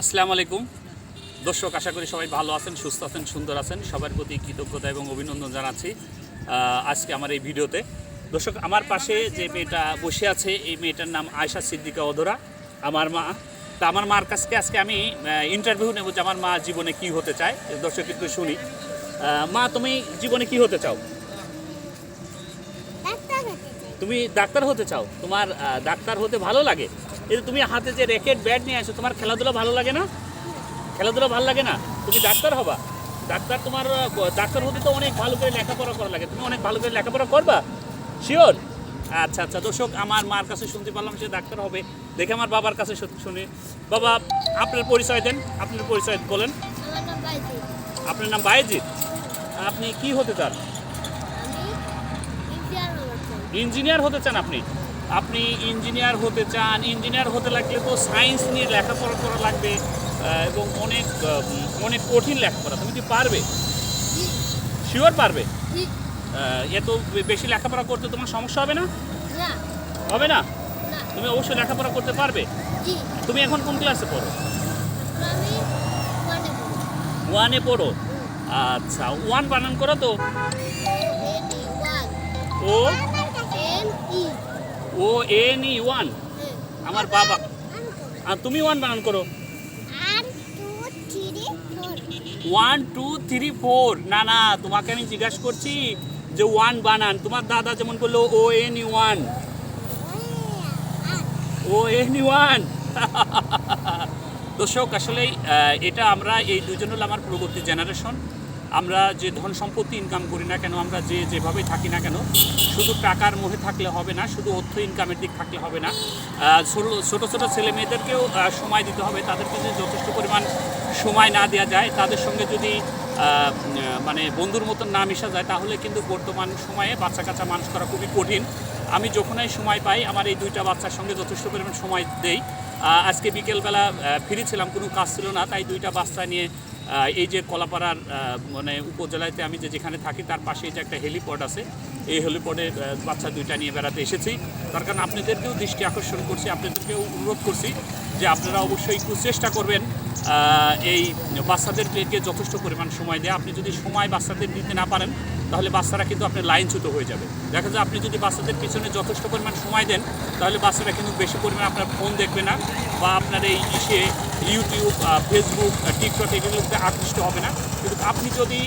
আসসালামু আলাইকুম। দর্শক আশা করি সবাই ভালো আছেন সুস্থ আছেন সুন্দর আছেন। সবার প্রতি কৃতজ্ঞতা এবং অভিনন্দন জানাচ্ছি আজকে আমার এই ভিডিওতে। দর্শক আমার পাশে যে মেয়েটা বসে আছে এই মেয়েটার নাম আয়শা সিদ্দিকা অধরা। আমার মা। তা আমার মার কাছকে আজকে আমি ইন্টারভিউ নেব যে আমার মা জীবনে কি হতে চায়। দর্শক একটু শুনি। মা তুমি জীবনে কি হতে চাও? তুমি ডাক্তার হতে চাও? তোমার ডাক্তার হতে ভালো লাগে? এই তুমি হাতে যে র্যাকেট ব্যাট নিয়ে আসো তোমার খেলাধুলা ভালো লাগে না? খেলাধুলা ভালো লাগে না? তুমি ডাক্তার হবা? ডাক্তার তোমার ডাক্তার হতে তো অনেক ভালো করে লেখাপড়া করা লাগে। তুমি অনেক ভালো করে লেখাপড়া করবা? শিওর আচ্ছা আচ্ছা। দর্শক আমার মার কাছে শুনতে পারলাম সে ডাক্তার হবে। দেখে আমার বাবার কাছে শুনি। বাবা আপনার পরিচয় দেন। আপনার পরিচয় বলেন। আপনার নাম বায়েজিৎ? আপনি কি হতে চান? ইঞ্জিনিয়ার হতে চান আপনি? আপনি ইঞ্জিনিয়ার হতে চান ইঞ্জিনিয়ার হতে লাগলে তো সায়েন্স নিয়ে লেখাপড়া করা লাগবে এবং অনেক অনেক কঠিন লেখাপড়া তুমি কি পারবে? শিওর পারবে? এত বেশি লেখাপড়া করতে তোমার সমস্যা হবে না? হবে না? তুমি অবশ্যই লেখাপড়া করতে পারবে? তুমি এখন কোন ক্লাসে পড়ো? ওয়ানে পড়ো। আচ্ছা ওয়ান বানান করো তো। ওয়ান ও? E O N E one. আমার বাবা। আর তুমি ওয়ান বানান করো। One, two, three, four. না না, তোমাকে আমি জিজ্ঞাসা করছি যে ওয়ান বানান। তোমার দাদা যেমন বলল O N one. O N one. দর্শক আসলে এটা আমরা এই দুজন হলো আমার পরবর্তী জেনারেশন আমরা যে ধন সম্পত্তি ইনকাম করি না কেন, আমরা যে যেভাবে থাকি না কেন, শুধু টাকার মোহে থাকলে হবে না, শুধু অর্থ ইনকামের দিক থাকলে হবে না। ছোটো, ছোট ছেলে মেয়েদেরকেও সময় দিতে হবে, তাদেরকে যদি যথেষ্ট পরিমাণ সময় না দেওয়া যায়, তাদের সঙ্গে যদি মানে বন্ধুর মতন না মিশা যায়, তাহলে কিন্তু বর্তমান সময়ে বাচ্চা কাচ্চা মানুষ করা খুবই কঠিন। আমি যখনই সময় পাই, আমার এই দুইটা বাচ্চার সঙ্গে যথেষ্ট পরিমাণ সময় দেই। আজকে বিকেলবেলা ফিরেছিলাম, কোনো কাজ ছিল না, তাই দুইটা বাচ্চা নিয়ে এই যে কলাপাড়ার মানে উপজেলাতে আমি যে যেখানে থাকি, তার পাশে যে একটা হেলিপড আছে, এই হেলিপডে বাচ্চা দুইটা নিয়ে বেড়াতে এসেছি। তার কারণ আপনাদেরকেও দৃষ্টি আকর্ষণ করছি, আপনাদেরকেও অনুরোধ করছি যে আপনারা অবশ্যই একটু চেষ্টা করবেন এই বাচ্চাদেরকে যথেষ্ট পরিমাণ সময় দেয়। আপনি যদি সময় বাচ্চাদের দিতে না পারেন তাহলে বাচ্চারা কিন্তু আপনার লাইনচ্যুত হয়ে যাবে। দেখা যায় আপনি যদি বাচ্চাদের পিছনে যথেষ্ট পরিমাণ সময় দেন, তাহলে বাচ্চারা কিন্তু বেশি পরিমাণ আপনার ফোন দেখবে না বা আপনার এই ইসে ইউটিউব ফেসবুক টিকটক এগুলোতে আকৃষ্ট হবে না। কিন্তু আপনি যদি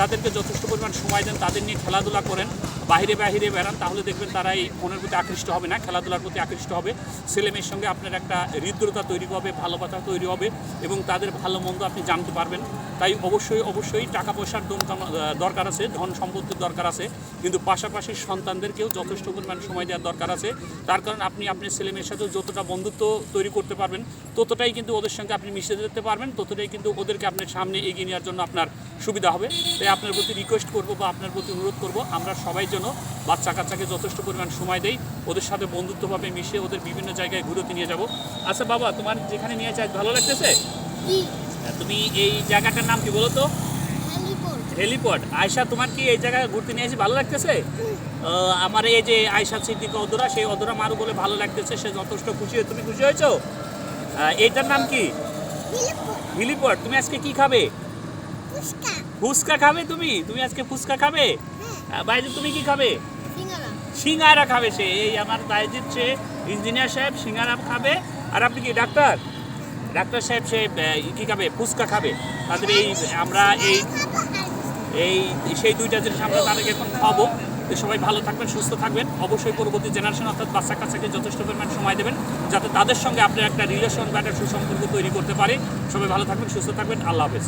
তাদেরকে যথেষ্ট পরিমাণ সময় দেন, তাদের নিয়ে খেলাধুলা করেন বাইরে বাইরে বেড়ান, তাহলে দেখবেন তারা এই ফোনের প্রতি আকৃষ্ট হবে না, খেলাধুলার প্রতি আকৃষ্ট হবে। ছেলে মেয়ের সঙ্গে আপনার একটা হৃদ্রতা তৈরি হবে, ভালোবাসা তৈরি হবে এবং তাদের ভালো মন্দ আপনি জানতে পারবেন। তাই অবশ্যই অবশ্যই টাকা পয়সার দরকার আছে, ধন সম্পত্তির দরকার আছে কিন্তু পাশাপাশি সন্তানদেরকেও যথেষ্ট পরিমাণ সময় দেওয়ার দরকার আছে। তার কারণ আপনি আপনার ছেলে মেয়ের সাথে যতটা বন্ধুত্ব তৈরি করতে পারবেন ততটাই কিন্তু ওদের সঙ্গে আপনি মিশে যেতে পারবেন ততটাই কিন্তু ওদেরকে আপনার সামনে এগিয়ে নেওয়ার জন্য আপনার সুবিধা হবে। তাই আপনার প্রতি রিকোয়েস্ট করব বা আপনার প্রতি অনুরোধ করব আমরা সবাই যেন বাচ্চা কাচ্চাকে যথেষ্ট পরিমাণ সময় দেই ওদের সাথে বন্ধুত্বভাবে মিশে ওদের বিভিন্ন জায়গায় ঘুরতে নিয়ে যাব। আচ্ছা বাবা তোমার যেখানে নিয়ে চাই ভালো লাগতেছে? তুমি এই জায়গাটার নাম কি বলো তো? হেলিপড আয়সা তোমার কি এই জায়গায় ঘুরতে নিয়ে এসে ভালো লাগতেছে? আমার এই যে আয়সা সিদ্দিকা অদরা সেই অদরা মারু বলে ভালো লাগতেছে সে যথেষ্ট খুশি হয়ে তুমি খুশি হয়েছো? এইটার নাম কি? হিলিপড তুমি আজকে কি খাবে? ফুচকা। খাবে তুমি? তুমি আজকে ফুচকা খাবে? হ্যাঁ। বাইরে তুমি কি খাবে? সিঙ্গারা। খাবে সে। এই আমার বাইজিৎ সে ইঞ্জিনিয়ার সাহেব সিঙ্গারা খাবে। আর আপনি কি ডাক্তার? ডাক্তার সাহেব সে কি খাবে? ফুচকা খাবে। তাদের এই আমরা এই এই, সেই দুইটা জিনিস আমরা তাদেরকে এখন খাব তো সবাই ভালো থাকবেন, সুস্থ থাকবেন। অবশ্যই পরবর্তী জেনারেশন অর্থাৎ বাচ্চা কাচ্চাকে যথেষ্ট পরিমাণ সময় দেবেন, যাতে তাদের সঙ্গে আপনার একটা রিলেশন বা একটা সুসম্পর্ক তৈরি করতে পারে। সবাই ভালো থাকবেন, সুস্থ থাকবেন। আল্লাহ হাফেজ।